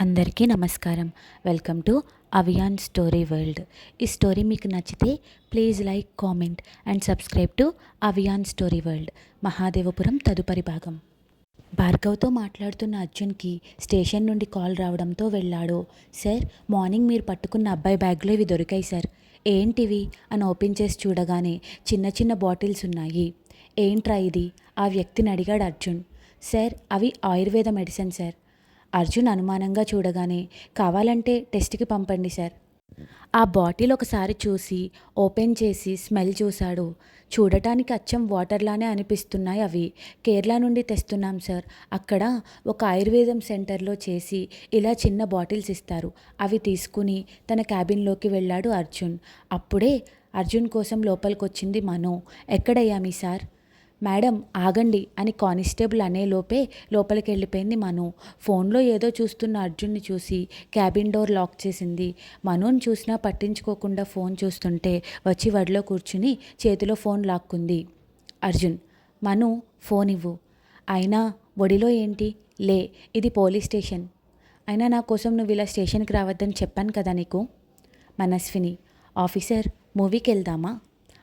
అందరికీ నమస్కారం. Welcome to Avian story world. ఈ స్టోరీ మీకు నచ్చితే please like comment and subscribe to Avian story world Mahadevapuram తదుపరి భాగం. భార్గవ్తో మాట్లాడుతున్న అర్జున్కి స్టేషన్ నుండి కాల్ రావడంతో వెళ్ళాడు. సార్ మార్నింగ్ మీరు పట్టుకున్న అబ్బాయి బ్యాగ్లో ఇవి దొరికాయి సార్. ఏంటివి? అని ఓపెన్ చేసి చూడగానే చిన్న చిన్న బాటిల్స్ ఉన్నాయి. ఏంట్రా ఇది? ఆ వ్యక్తిని అడిగాడు అర్జున్. సార్ అవి ఆయుర్వేద మెడిసిన్ సార్. అర్జున్ అనుమానంగా చూడగానే కావాలంటే టెస్ట్కి పంపండి సార్. ఆ బాటిల్ ఒకసారి చూసి ఓపెన్ చేసి స్మెల్ చూశాడు. చూడటానికి అచ్చం వాటర్లానే అనిపిస్తున్నాయి అవి. కేరళ నుండి తెస్తున్నాం సార్. అక్కడ ఒక ఆయుర్వేదం సెంటర్లో చేసి ఇలా చిన్న బాటిల్స్ ఇస్తారు. అవి తీసుకుని తన క్యాబిన్లోకి వెళ్ళాడు అర్జున్. అప్పుడే అర్జున్ కోసం లోపలికొచ్చింది మను. ఎక్కడయ్యా మీ సార్? మేడం ఆగండి అని కానిస్టేబుల్ అనే లోపే లోపలికి వెళ్ళిపోయింది మను. ఫోన్లో ఏదో చూస్తున్న అర్జున్ని చూసి క్యాబిన్ డోర్ లాక్ చేసింది. మనుని చూసినా పట్టించుకోకుండా ఫోన్ చూస్తుంటే వచ్చి వడిలో కూర్చుని చేతిలో ఫోన్ లాక్కుంది. అర్జున్ మను ఫోన్ ఇవ్వు. అయినా ఒడిలో ఏంటి? లే ఇది పోలీస్ స్టేషన్. అయినా నా కోసం నువ్వు ఇలా స్టేషన్కి రావద్దని చెప్పాను కదా నీకు? మనస్విని ఆఫీసర్ మూవీకి వెళ్దామా?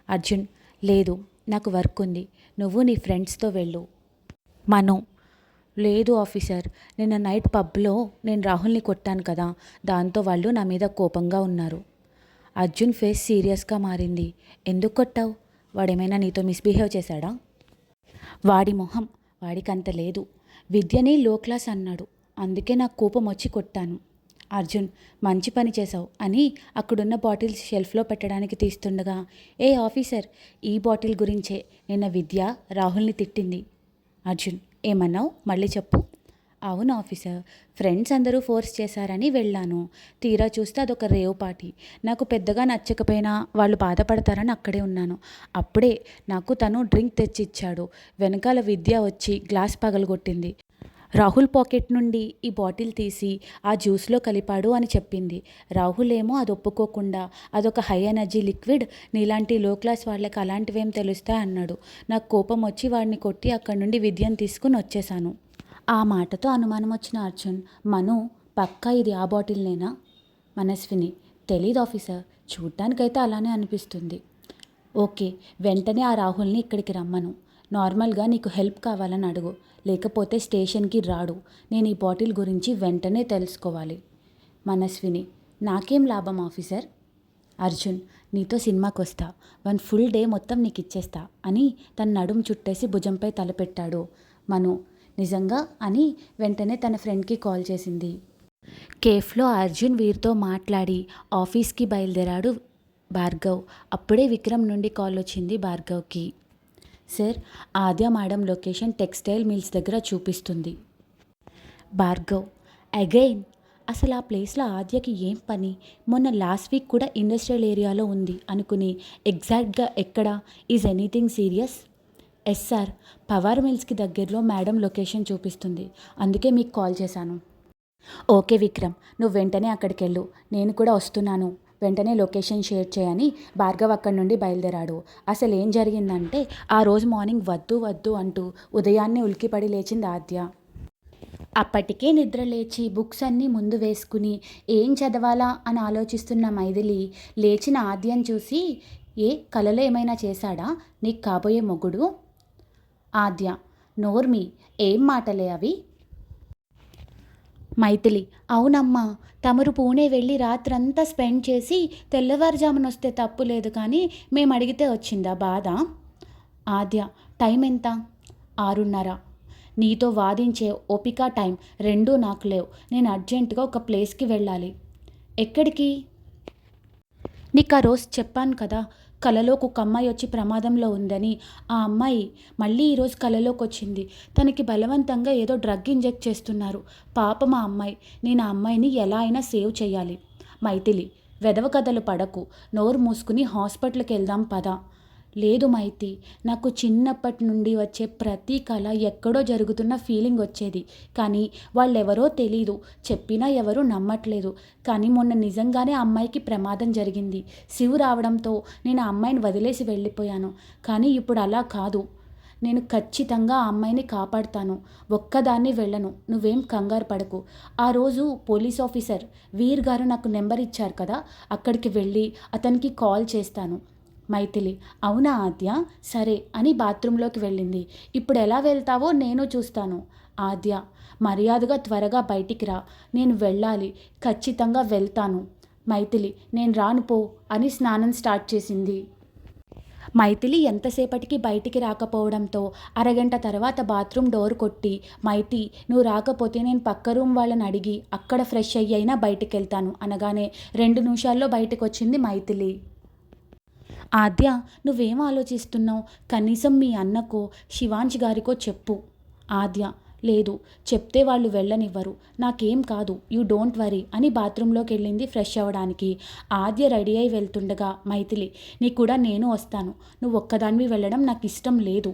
అర్జున్ లేదు. నాకు వర్క్ ఉంది. నువ్వు నీ ఫ్రెండ్స్తో వెళ్ళు. మను. లేదు ఆఫీసర్ నిన్న నైట్ పబ్లో నేను రాహుల్ని కొట్టాను కదా. దాంతో వాళ్ళు నా మీద కోపంగా ఉన్నారు. అర్జున్ ఫేస్ సీరియస్గా మారింది. ఎందుకు కొట్టావు? వాడేమైనా నీతో మిస్బిహేవ్ చేశాడా? వాడి మొహం వాడికంత లేదు. విద్యని లో క్లాస్ అన్నాడు. అందుకే నాకు కోపం వచ్చి కొట్టాను. అర్జున్ మంచి పని చేశావు అని అక్కడున్న బాటిల్స్ షెల్ఫ్లో పెట్టడానికి తీస్తుండగా ఏ ఆఫీసర్ ఈ బాటిల్ గురించే నిన్న విద్య రాహుల్ని తిట్టింది. అర్జున్ ఏమన్నావు? మళ్ళీ చెప్పు. అవును ఆఫీసర్ ఫ్రెండ్స్ అందరూ ఫోర్స్ చేశారని వెళ్ళాను. తీరా చూస్తే అదొక రేవ్ పార్టీ. నాకు పెద్దగా నచ్చకపోయినా వాళ్ళు బాధపడతారని అక్కడే ఉన్నాను. అప్పుడే నాకు తను డ్రింక్ తెచ్చిచ్చాడు. వెనకాల విద్య వచ్చి గ్లాస్ పగలగొట్టింది. రాహుల్ పాకెట్ నుండి ఈ బాటిల్ తీసి ఆ జ్యూస్లో కలిపాడు అని చెప్పింది. రాహుల్ ఏమో అది ఒప్పుకోకుండా అదొక హై ఎనర్జీ లిక్విడ్ నీలాంటి లో క్లాస్ వాళ్ళకి అలాంటివేం తెలుస్తాయి అన్నాడు. నాకు కోపం వచ్చి వాడిని కొట్టి అక్కడి నుండి విద్యను తీసుకుని వచ్చేసాను ఆ మాటతో అనుమానం వచ్చిన అర్జున్ మను పక్కా ఇది ఆ బాటిల్నేనా? మనస్విని తెలీదు ఆఫీసర్ చూడ్డానికైతే అలానే అనిపిస్తుంది. ఓకే వెంటనే ఆ రాహుల్ని ఇక్కడికి రమ్మను. నార్మల్గా నీకు హెల్ప్ కావాలని అడుగు. లేకపోతే స్టేషన్కి రాడు. నేను ఈ బాటిల్ గురించి వెంటనే తెలుసుకోవాలి. మనస్విని నాకేం లాభం ఆఫీసర్? అర్జున్ నీతో సినిమాకి వస్తా వన్ ఫుల్ డే మొత్తం నీకు ఇచ్చేస్తా అని తన నడుం చుట్టేసి భుజంపై తలపెట్టాడు మను. నిజంగా? అని వెంటనే తన ఫ్రెండ్కి కాల్ చేసింది. కేఫ్లో అర్జున్ వీరితో మాట్లాడి ఆఫీస్కి బయలుదేరాడు భార్గవ్. అప్పుడే విక్రమ్ నుండి కాల్ వచ్చింది భార్గవ్కి. Sir Aadya madam location textile mills దగ్గర చూపిస్తుంది. భార్గవ్ అగైన్ అసలు ఆ ప్లేస్లో ఆద్యకి ఏం పని? మొన్న లాస్ట్ వీక్ కూడా ఇండస్ట్రియల్ ఏరియాలో ఉంది అనుకుని ఎగ్జాక్ట్గా ఎక్కడ? Is anything serious? Yes sir power మిల్స్కి దగ్గరలో మేడం లొకేషన్ చూపిస్తుంది. అందుకే మీకు కాల్ చేశాను. ఓకే విక్రమ్ నువ్వు వెంటనే అక్కడికి వెళ్ళు నేను కూడా వస్తున్నాను. వెంటనే లొకేషన్ షేర్ చేయని భార్గవ్ అక్కడి నుండి బయలుదేరాడు. అసలు ఏం జరిగిందంటే ఆ రోజు మార్నింగ్ వద్దు వద్దు అంటూ ఉదయాన్నే ఉలికిపడి లేచింది ఆద్య. అప్పటికే నిద్ర లేచి బుక్స్ అన్నీ ముందు వేసుకుని ఏం చదవాలా అని ఆలోచిస్తున్న మైథిలి లేచిన ఆద్యం చూసి ఏ కలలో ఏమైనా చేశాడా? నీకు కాబోయే మొగుడు? ఆద్య నోర్మి ఏం మాటలే అవి? మైథిలి. అవునమ్మా తమరు పూణే వెళ్ళి రాత్రంతా స్పెండ్ చేసి తెల్లవారుజామున వస్తే తప్పు లేదు కానీ మేము అడిగితే వచ్చిందా బాధ? ఆద్య టైం ఎంత ఆరున్నర. నీతో వాదించే ఓపిక టైం రెండూ నాకు లేవు. నేను అర్జెంటుగా ఒక ప్లేస్కి వెళ్ళాలి. ఎక్కడికి? నీకు ఆ రోజు చెప్పాను కదా కలలోకి ఒక అమ్మాయి వచ్చి ప్రమాదంలో ఉందని ఆ అమ్మాయి మళ్ళీ ఈరోజు కలలోకి వచ్చింది తనకి బలవంతంగా ఏదో డ్రగ్ ఇంజెక్ట్ చేస్తున్నారు. పాపం ఆ అమ్మాయి. నేను ఆ అమ్మాయిని ఎలా అయినా సేవ్ చేయాలి. మైథిలి వెదవ కథలు పడకు. నోరు మూసుకుని హాస్పిటల్కి వెళ్దాం పద. లేదు మైతి నాకు చిన్నప్పటి నుండి వచ్చే ప్రతి కళ ఎక్కడో జరుగుతున్న ఫీలింగ్ వచ్చేది. కానీ వాళ్ళెవరో తెలీదు చెప్పినా ఎవరూ నమ్మట్లేదు. కానీ మొన్న నిజంగానే అమ్మాయికి ప్రమాదం జరిగింది. శివు రావడంతో నేను ఆ అమ్మాయిని వదిలేసి వెళ్ళిపోయాను. కానీ ఇప్పుడు అలా కాదు. నేను ఖచ్చితంగా ఆ అమ్మాయిని కాపాడుతాను. ఒక్కదాన్ని వెళ్ళను. నువ్వేం కంగారు పడకు. ఆ రోజు పోలీస్ ఆఫీసర్ వీర్ గారు నాకు నెంబర్ ఇచ్చారు కదా అక్కడికి వెళ్ళి అతనికి కాల్ చేస్తాను. మైథిలి. అవునా ఆద్య? సరే అని బాత్రూంలోకి వెళ్ళింది. ఇప్పుడు ఎలా వెళ్తావో నేను చూస్తాను. ఆద్య మర్యాదగా త్వరగా బయటికి రా. నేను వెళ్ళాలి. ఖచ్చితంగా వెళ్తాను. మైథిలి నేను రాను పో అని స్నానం స్టార్ట్ చేసింది. మైథిలి ఎంతసేపటికి బయటికి రాకపోవడంతో అరగంట తర్వాత బాత్రూమ్ డోర్ కొట్టి మైతి నువ్వు రాకపోతే నేను పక్క రూమ్ వాళ్ళని అడిగి అక్కడ ఫ్రెష్ అయ్యైనా బయటికి వెళ్తాను అనగానే రెండు నిమిషాల్లో బయటకు వచ్చింది మైథిలి. ఆద్య నువ్వేం ఆలోచిస్తున్నావు? కనీసం మీ అన్నకో శివాంష్ గారికో చెప్పు. ఆద్య లేదు చెప్తే వాళ్ళు వెళ్ళనివ్వరు. నాకేం కాదు యూ డోంట్ వరీ అని బాత్రూంలోకి వెళ్ళింది ఫ్రెష్ అవ్వడానికి. ఆద్య రెడీ అయి వెళ్తుండగా మైథిలి నీ కూడా నేను వస్తాను. నువ్వు ఒక్కదానివి వెళ్ళడం నాకు ఇష్టం లేదు.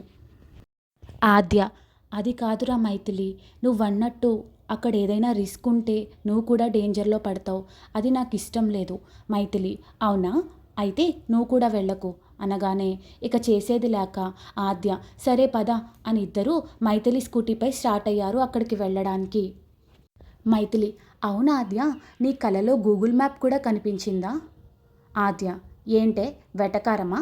ఆద్య అది కాదురా మైథిలి నువ్వు అన్నట్టు అక్కడ ఏదైనా రిస్క్ ఉంటే నువ్వు కూడా డేంజర్లో పడతావు. అది నాకు ఇష్టం లేదు. మైథిలి అవునా? అయితే నువ్వు కూడా వెళ్ళకు అనగానే ఇక చేసేది లేక ఆద్య సరే పద అని ఇద్దరు మైథిలి స్కూటీపై స్టార్ట్ అయ్యారు అక్కడికి వెళ్ళడానికి. మైథిలి అవునా ఆద్య? నీ కలలో గూగుల్ మ్యాప్ కూడా కనిపించిందా? ఆద్య ఏంటే? వెటకారమా?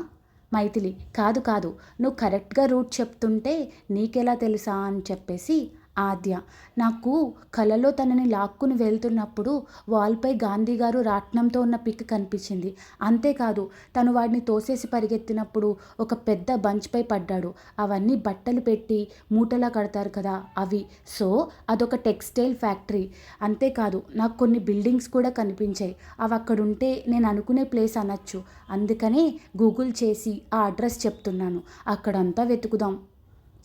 మైథిలి కాదు కాదు నువ్వు కరెక్ట్గా రూట్ చెప్తుంటే నీకెలా తెలుసా అని చెప్పేసి ఆద్య. నాకు కలలో తనని లాక్కుని వెళ్తున్నప్పుడు వాల్పై గాంధీ గారు రాట్నంతో ఉన్న పిక్ కనిపించింది. అంతేకాదు తను వాడిని తోసేసి పరిగెత్తినప్పుడు ఒక పెద్ద బంచ్పై పడ్డాడు. అవన్నీ బట్టలు పెట్టి మూటలా కడతారు కదా అవి. సో అదొక టెక్స్టైల్ ఫ్యాక్టరీ. అంతేకాదు నాకు కొన్ని బిల్డింగ్స్ కూడా కనిపించాయి. అవి అక్కడ ఉంటే నేను అనుకునే ప్లేస్ అనొచ్చు. అందుకనే గూగుల్ చేసి ఆ అడ్రస్ చెప్తున్నాను. అక్కడంతా వెతుకుదాం.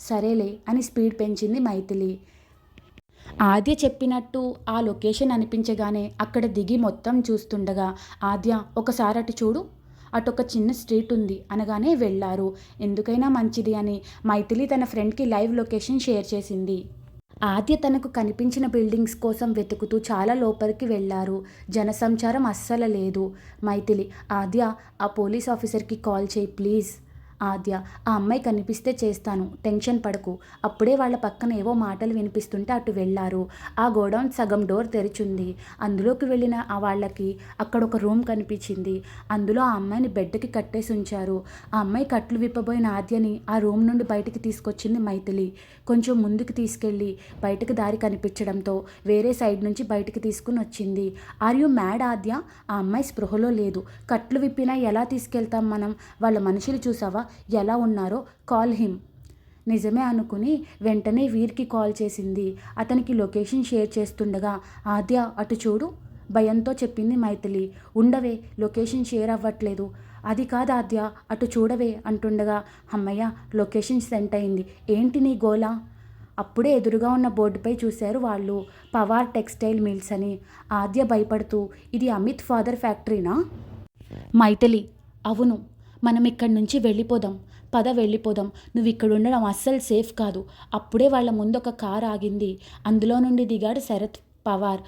సరేలే అని స్పీడ్ పెంచింది మైథిలి. ఆద్య చెప్పినట్టు ఆ లొకేషన్ అనిపించగానే అక్కడ దిగి మొత్తం చూస్తుండగా ఆద్య ఒకసారి అటు చూడు. అటు ఒక చిన్న స్ట్రీట్ ఉంది అనగానే వెళ్ళారు. ఎందుకైనా మంచిది అని మైథిలి తన ఫ్రెండ్కి లైవ్ లొకేషన్ షేర్ చేసింది. ఆద్య తనకు కనిపించిన బిల్డింగ్స్ కోసం వెతుకుతూ చాలా లోపలికి వెళ్ళారు. జనసంచారం అస్సలు లేదు. మైథిలి ఆద్య ఆ పోలీస్ ఆఫీసర్కి కాల్ చేయి ప్లీజ్. ఆద్య ఆ అమ్మాయి కనిపిస్తే చేస్తాను టెన్షన్ పడకు అప్పుడే వాళ్ళ పక్కన ఏవో మాటలు వినిపిస్తుంటే అటు వెళ్ళారు. ఆ గోడౌన్ సగం డోర్ తెరిచింది. అందులోకి వెళ్ళిన ఆ వాళ్ళకి అక్కడ ఒక రూమ్ కనిపించింది. అందులో ఆ అమ్మాయిని బెడ్కి కట్టేసి ఉంచారు. ఆ అమ్మాయి కట్లు విప్పబోయిన ఆద్యని ఆ రూమ్ నుండి బయటికి తీసుకొచ్చింది మైథిలి. కొంచెం ముందుకు తీసుకెళ్ళి బయటకు దారి కనిపించడంతో వేరే సైడ్ నుంచి బయటికి తీసుకుని వచ్చింది. Are you mad Aadya? ఆ అమ్మాయి స్పృహలో లేదు. కట్లు విప్పినా ఎలా తీసుకెళ్తాం మనం? వాళ్ళ మనుషులు చూసావా? ఎలా ఉన్నారో కాల్ హిమ్. నిజమే అనుకుని వెంటనే వీర్కి కాల్ చేసింది. అతనికి లొకేషన్ షేర్ చేస్తుండగా ఆద్య అటు చూడు భయంతో చెప్పింది మైథిలి. ఉండవే లొకేషన్ షేర్ అవ్వట్లేదు. అది కాదు ఆద్య అటు చూడవే అంటుండగా అమ్మయ్య లొకేషన్ సెంట్ అయింది. ఏంటి నీ గోలా? అప్పుడే ఎదురుగా ఉన్న బోర్డుపై చూశారు వాళ్ళు. పవార్ టెక్స్టైల్ మిల్స్ అని. ఆద్య భయపడుతూ ఇది అమిత్ ఫాదర్ ఫ్యాక్టరీనా? మైథిలి అవును మనం ఇక్కడి నుంచి వెళ్ళిపోదాం. పద వెళ్ళిపోదాం. నువ్వు ఇక్కడ ఉండడం అస్సలు సేఫ్ కాదు. అప్పుడే వాళ్ళ ముందు ఒక కార్ ఆగింది. అందులో నుండి దిగాడు శరత్ పవార్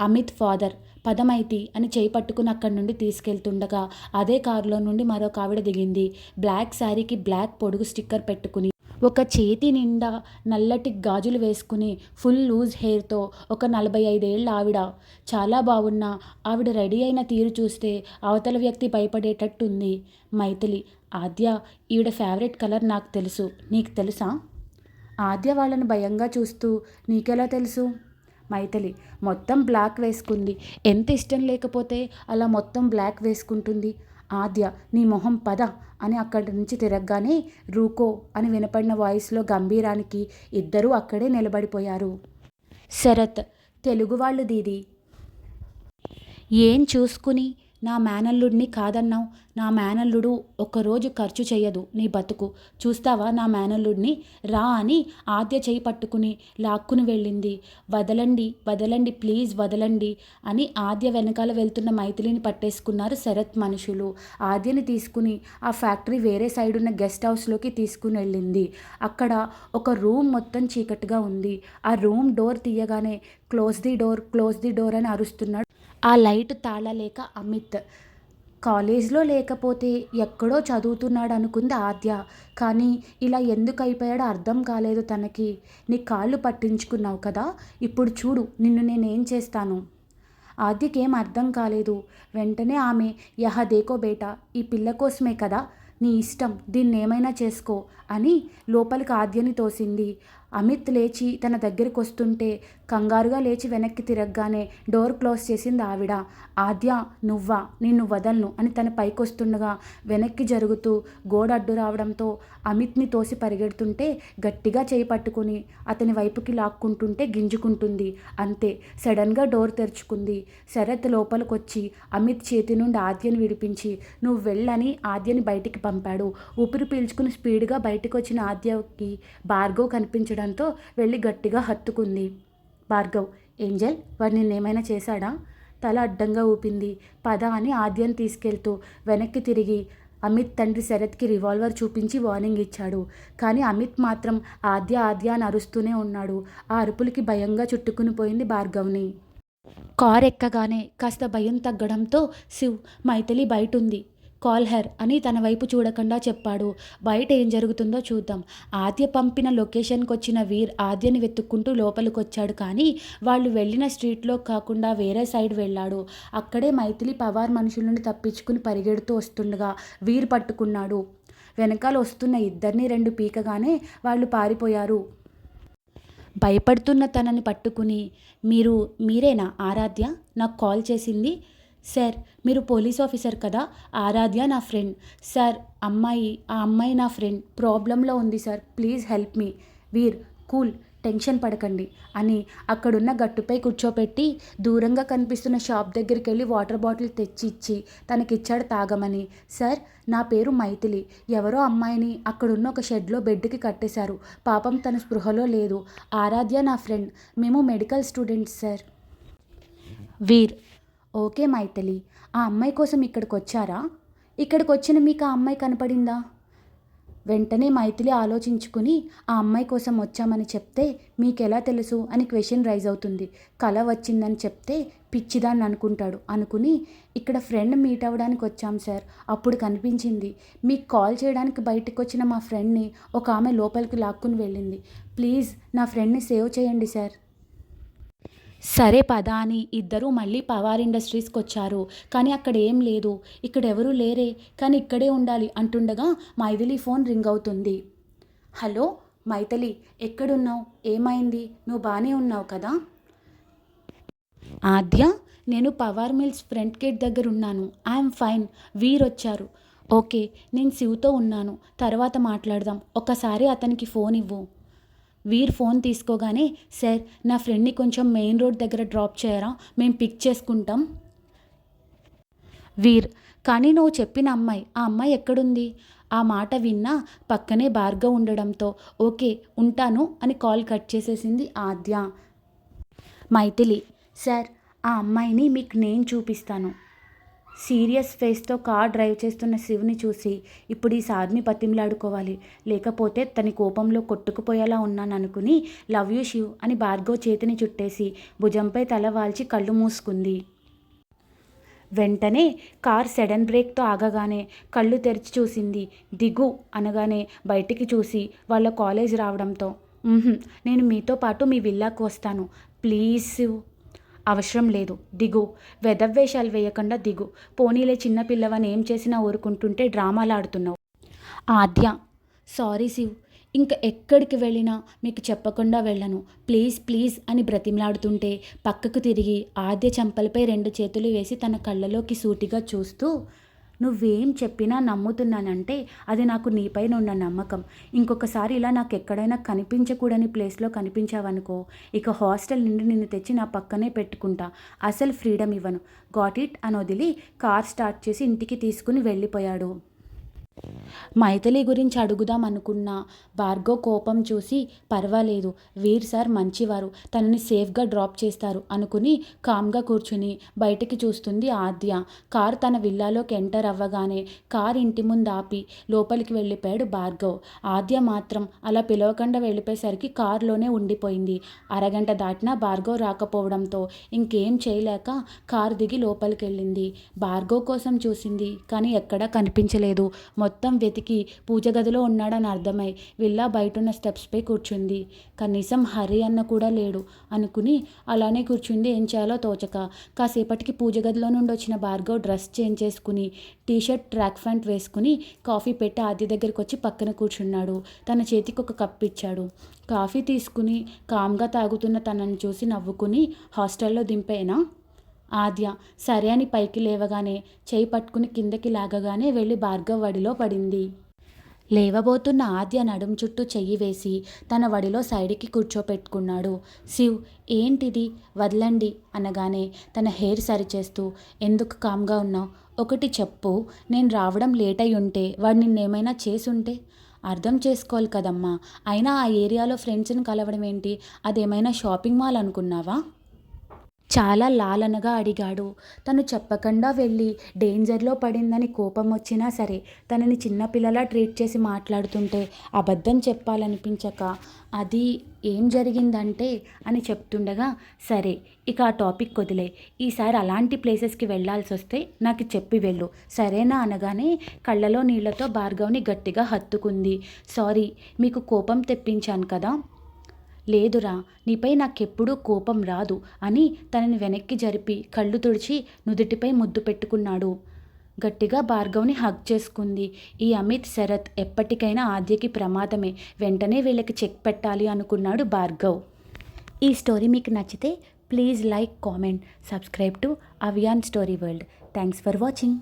అమిత్ ఫాదర్. పదమైతి అని చేయి పట్టుకుని అక్కడి నుండి తీసుకెళ్తుండగా అదే కారులో నుండి మరొక ఆవిడ దిగింది. బ్లాక్ శారీకి బ్లాక్ పొడుగు స్టిక్కర్ పెట్టుకుని ఒక చేతి నిండా నల్లటి గాజులు వేసుకుని ఫుల్ లూజ్ హెయిర్తో ఒక నలభై ఐదేళ్ళ ఆవిడ. చాలా బాగున్న ఆవిడ రెడీ అయిన తీరు చూస్తే అవతల వ్యక్తి భయపడేటట్టుంది. మైథిలి ఆద్య ఈవిడ ఫేవరెట్ కలర్ నాకు తెలుసు. నీకు తెలుసా? ఆద్య వాళ్ళని భయంగా చూస్తూ నీకెలా తెలుసు? మైథిలి మొత్తం బ్లాక్ వేసుకుంది. ఎంత ఇష్టం లేకపోతే అలా మొత్తం బ్లాక్ వేసుకుంటుంది? ఆద్య నీ మొహం పద అని అక్కడి నుంచి తిరగగానే రూకో అని వినపడిన వాయిస్లో గంభీరానికి ఇద్దరూ అక్కడే నిలబడిపోయారు. శరత్ తెలుగు వాళ్ళు దీది. ఏం చూసుకుని నా మేనల్లుడిని కాదన్నావు. నా మేనల్లుడు ఒక్కరోజు ఖర్చు చేయదు నీ బతుకు. చూస్తావా నా మేనల్లుడిని? రా అని ఆద్య చేయి పట్టుకుని లాక్కుని వెళ్ళింది. వదలండి వదలండి ప్లీజ్ వదలండి అని ఆద్య వెనకాల వెళ్తున్న మైథిలిని పట్టేసుకున్నారు శరత్ మనుషులు. ఆద్యని తీసుకుని ఆ ఫ్యాక్టరీ వేరే సైడ్ ఉన్న గెస్ట్ హౌస్లోకి తీసుకుని వెళ్ళింది. అక్కడ ఒక రూమ్ మొత్తం చీకటిగా ఉంది. ఆ రూమ్ డోర్ తీయగానే close the door close the door అని అరుస్తున్నాడు ఆ లైట్ తాళలేక అమిత్. కాలేజ్లో లేకపోతే ఎక్కడో చదువుతున్నాడు అనుకుంది ఆద్య. కానీ ఇలా ఎందుకు అయిపోయాడో అర్థం కాలేదు తనకి. నీ కాళ్ళు పట్టించుకున్నావు కదా? ఇప్పుడు చూడు నిన్ను నేనేం చేస్తాను? ఆద్యకేం అర్థం కాలేదు. వెంటనే ఆమె యహ దేకో బేటా ఈ పిల్ల కోసమే కదా? నీ ఇష్టం దీన్ని ఏమైనా చేసుకో అని లోపలికి ఆద్యని తోసింది. అమిత్ లేచి తన దగ్గరికి వస్తుంటే కంగారుగా లేచి వెనక్కి తిరగగానే డోర్ క్లోజ్ చేసింది ఆవిడ. ఆద్య నువ్వా? నిన్ను వదలను అని తన పైకొస్తుండగా వెనక్కి జరుగుతూ గోడ అడ్డు రావడంతో అమిత్ని తోసి పరిగెడుతుంటే గట్టిగా చేయి పట్టుకుని అతని వైపుకి లాక్కుంటుంటే గింజుకుంటుంది. అంతే సడన్గా డోర్ తెరుచుకుంది. శరత్ లోపలికొచ్చి అమిత్ చేతి నుండి ఆద్యని విడిపించి నువ్వు వెళ్ళని ఆద్యని బయటికి పంపాడు. ఊపిరి పీల్చుకుని స్పీడ్గా బయటకు వచ్చిన ఆద్యకి భార్గవ్ కనిపించడంతో వెళ్ళి గట్టిగా హత్తుకుంది. భార్గవ్ ఏంజల్ వాడు నిన్నేమైనా చేశాడా? తల అడ్డంగా ఊపింది. పద అని ఆద్యం తీసుకెళ్తూ వెనక్కి తిరిగి అమిత్ తండ్రి శరత్కి రివాల్వర్ చూపించి వార్నింగ్ ఇచ్చాడు. కానీ అమిత్ మాత్రం ఆద్య ఆద్య అని అరుస్తూనే ఉన్నాడు. ఆ అరుపులకి భయంగా చుట్టుకుని పోయింది భార్గవ్ని. కార్ ఎక్కగానే కాస్త భయం తగ్గడంతో శివ్ మైథిలి బయట ఉంది కాల్ హెర్ అని తన వైపు చూడకుండా చెప్పాడు. బయట ఏం జరుగుతుందో చూద్దాం. ఆద్య పంపిన లొకేషన్కి వచ్చిన వీర్ ఆద్యని వెతుక్కుంటూ లోపలికొచ్చాడు కానీ వాళ్ళు వెళ్ళిన స్ట్రీట్లో కాకుండా వేరే సైడ్ వెళ్ళాడు. అక్కడే మైథిలి పవార్ మనుషుల నుండి తప్పించుకుని పరిగెడుతూ వస్తుండగా వీర్ పట్టుకున్నాడు. వెనకాల వస్తున్న ఇద్దరిని రెండు పీకగానే వాళ్ళు పారిపోయారు. భయపడుతున్న తనని పట్టుకుని మీరు మీరేనా ఆరాధ్య? నాకు కాల్ చేసింది? సార్ మీరు పోలీస్ ఆఫీసర్ కదా? ఆరాధ్య నా ఫ్రెండ్. సార్ అమ్మాయి ఆ అమ్మాయి నా ఫ్రెండ్. ప్రాబ్లంలో ఉంది sir. Please help me. Veer cool tension పడకండి అని అక్కడున్న గట్టుపై కూర్చోపెట్టి దూరంగా కనిపిస్తున్న షాప్ దగ్గరికి వెళ్ళి వాటర్ బాటిల్ తెచ్చి ఇచ్చి తనకిచ్చాడు తాగమని. సార్ నా పేరు మైథిలి. ఎవరో అమ్మాయిని అక్కడున్న ఒక షెడ్లో బెడ్కి కట్టేశారు. పాపం తన స్పృహలో లేదు. ఆరాధ్య నా ఫ్రెండ్. మేము medical students sir. Veer okay Maithili ఆ అమ్మాయి కోసం ఇక్కడికి వచ్చారా ఇక్కడికి వచ్చిన మీకు ఆ అమ్మాయి కనపడిందా? వెంటనే మైథిలి ఆలోచించుకుని ఆ అమ్మాయి కోసం వచ్చామని చెప్తే మీకెలా తెలుసు? అని క్వశ్చన్ రైజ్ అవుతుంది. కళ వచ్చిందని చెప్తే పిచ్చిదాన్ని అనుకుంటాడు. అనుకుని ఇక్కడ ఫ్రెండ్ మీట్ అవ్వడానికి వచ్చాం సార్. అప్పుడు కనిపించింది. మీకు కాల్ చేయడానికి బయటకు వచ్చిన మా ఫ్రెండ్ని ఒక ఆమె లోపలికి లాక్కుని వెళ్ళింది. ప్లీజ్ నా ఫ్రెండ్ని సేవ్ చేయండి సార్. సరే పద అని ఇద్దరూ మళ్ళీ పవార్ ఇండస్ట్రీస్కి వచ్చారు కానీ అక్కడ ఏం లేదు. ఇక్కడ ఎవరూ లేరే. కానీ ఇక్కడే ఉండాలి అంటుండగా మైథిలి ఫోన్ రింగ్ అవుతుంది. హలో మైథిలి ఎక్కడున్నావు? ఏమైంది? నువ్వు బాగానే ఉన్నావు కదా? ఆద్య నేను పవార్ మిల్స్ ఫ్రంట్ గేట్ దగ్గర ఉన్నాను ఐఎమ్ ఫైన్. వీర్ వచ్చారు ఓకే నేను శివతో ఉన్నాను. తర్వాత మాట్లాడదాం. ఒకసారి అతనికి ఫోన్ ఇవ్వు. వీర్ ఫోన్ తీసుకోగానే సార్ నా ఫ్రెండ్ని కొంచెం మెయిన్ రోడ్ దగ్గర డ్రాప్ చేయరా? మేము పిక్ చేసుకుంటాం. వీర్ కానీ నువ్వు చెప్పిన అమ్మాయి ఆ అమ్మాయి ఎక్కడుంది? ఆ మాట విన్నా పక్కనే భార్గవ్ ఉండడంతో ఓకే ఉంటాను అని కాల్ కట్ చేసేసింది ఆద్య. మైథిలి సార్ ఆ అమ్మాయిని మీకు నేను చూపిస్తాను. సీరియస్ ఫేస్తో కార్ డ్రైవ్ చేస్తున్న శివుని చూసి ఇప్పుడు ఈ సార్ని పతిమిలాడుకోవాలి లేకపోతే తన కోపంలో కొట్టుకుపోయేలా ఉన్నాను అనుకుని లవ్ యూ శివ్ అని భార్గవ్ చేతిని చుట్టేసి భుజంపై తల వాల్చి కళ్ళు మూసుకుంది. వెంటనే కార్ సడన్ బ్రేక్తో ఆగగానే కళ్ళు తెరిచి చూసింది. దిగు అనగానే బయటికి చూసి వాళ్ళ కాలేజ్ రావడంతో నేను మీతో పాటు మీ విల్లాకు వస్తాను. ప్లీజ్ శివ్. అవసరం లేదు. దిగు. వెదవ్వేషాలు వేయకుండా దిగు. పోనీలే చిన్నపిల్లవని ఏం చేసినా ఊరుకుంటుంటే డ్రామాలాడుతున్నావు ఆద్య సారీ శివ్. ఇంకా ఎక్కడికి వెళ్ళినా మీకు చెప్పకుండా వెళ్ళను. ప్లీజ్ ప్లీజ్ అని బ్రతిమలాడుతుంటే పక్కకు తిరిగి ఆద్య చంపలపై రెండు చేతులు వేసి తన కళ్ళలోకి సూటిగా చూస్తూ నువ్వేం చెప్పినా నమ్ముతున్నానంటే అది నాకు నీపైన ఉన్న నమ్మకం. ఇంకొకసారి ఇలా నాకు ఎక్కడైనా కనిపించకూడని ప్లేస్లో కనిపించావనుకో ఇక హాస్టల్ నుండి నిన్ను తెచ్చి నా పక్కనే పెట్టుకుంటా. అసలు ఫ్రీడమ్ ఇవ్వను. గాట్ ఇట్ అని వదిలి కార్ స్టార్ట్ చేసి ఇంటికి తీసుకుని వెళ్ళిపోయాడు. మైథిలి గురించి అడుగుదాం అనుకున్న భార్గవ్ కోపం చూసి పర్వాలేదు వీర్ సార్ మంచివారు తనని సేఫ్గా డ్రాప్ చేస్తారు అనుకుని కామ్గా కూర్చుని బయటికి చూస్తుంది ఆద్య. కార్ తన విల్లాలోకి ఎంటర్ అవ్వగానే కార్ ఇంటి ముందు ఆపి లోపలికి వెళ్ళిపోయాడు భార్గవ్. ఆద్య మాత్రం అలా పిలవకుండా వెళ్ళిపోయేసరికి కారులోనే ఉండిపోయింది. అరగంట దాటినా భార్గవ్ రాకపోవడంతో ఇంకేం చేయలేక కారు దిగి లోపలికి వెళ్ళింది. భార్గవ్ కోసం చూసింది కానీ ఎక్కడా కనిపించలేదు. మొత్తం వెతికి పూజ గదిలో ఉన్నాడని అర్థమై విల్లా బయటున్న స్టెప్స్పై కూర్చుంది. కనీసం హరి అన్న కూడా లేడు అనుకుని అలానే కూర్చుంది ఏం చేయాలో తోచక. కాసేపటికి పూజ గదిలో నుండి వచ్చిన భార్గవ్ డ్రెస్ చేంజ్ చేసుకుని టీషర్ట్ ట్రాక్ ప్యాంట్ వేసుకుని కాఫీ పెట్టి ఆది దగ్గరికి వచ్చి పక్కన కూర్చున్నాడు. తన చేతికి ఒక కప్ ఇచ్చాడు. కాఫీ తీసుకుని కామ్గా తాగుతున్న తనని చూసి నవ్వుకుని హాస్టల్లో దింపేనా? ఆద్య సరే అని పైకి లేవగానే చేయి పట్టుకుని కిందకి లాగగానే వెళ్ళి భార్గవ్ వడిలో పడింది. లేవబోతున్న ఆద్య నడుం చుట్టూ చెయ్యి వేసి తన వడిలో సైడ్కి కూర్చోపెట్టుకున్నాడు. శివ్ ఏంటిది? వదలండి అనగానే తన హెయిర్ సరిచేస్తూ ఎందుకు కామ్గా ఉన్నావు? ఒకటి చెప్పు నేను రావడం లేట్ అయి ఉంటే వాడు నిన్నేమైనా చేసుంటే? అర్థం చేసుకోవాలి కదమ్మా అయినా ఆ ఏరియాలో ఫ్రెండ్స్ని కలవడం ఏంటి? అదేమైనా షాపింగ్ మాల్ అనుకున్నావా? చాలా లాలనగా అడిగాడు. తను చెప్పకుండా వెళ్ళి డేంజర్లో పడిందని కోపం వచ్చినా సరే తనని చిన్నపిల్లలా ట్రీట్ చేసి మాట్లాడుతుంటే అబద్ధం చెప్పాలనిపించక అది ఏం జరిగిందంటే అని చెప్తుండగా సరే ఇక ఆ టాపిక్ వదిలే. ఈసారి అలాంటి ప్లేసెస్కి వెళ్ళాల్సి వస్తే నాకు చెప్పి వెళ్ళు. సరేనా అనగానే కళ్ళలో నీళ్ళతో భార్గవ్ని గట్టిగా హత్తుకుంది. సారీ మీకు కోపం తెప్పించాను కదా. లేదురా నీపై నాకెప్పుడూ కోపం రాదు అని తనని వెనక్కి జరిపి కళ్ళు తుడిచి నుదుటిపై ముద్దు పెట్టుకున్నాడు. గట్టిగా భార్గవ్ని హగ్ చేసుకుంది. ఈ అమిత్ శరత్ ఎప్పటికైనా ఆద్యకి ప్రమాదమే. వెంటనే వీళ్ళకి చెక్ పెట్టాలి అనుకున్నాడు భార్గవ్. ఈ స్టోరీ మీకు నచ్చితే please like comment subscribe to Aviyan story world. Thanks for watching.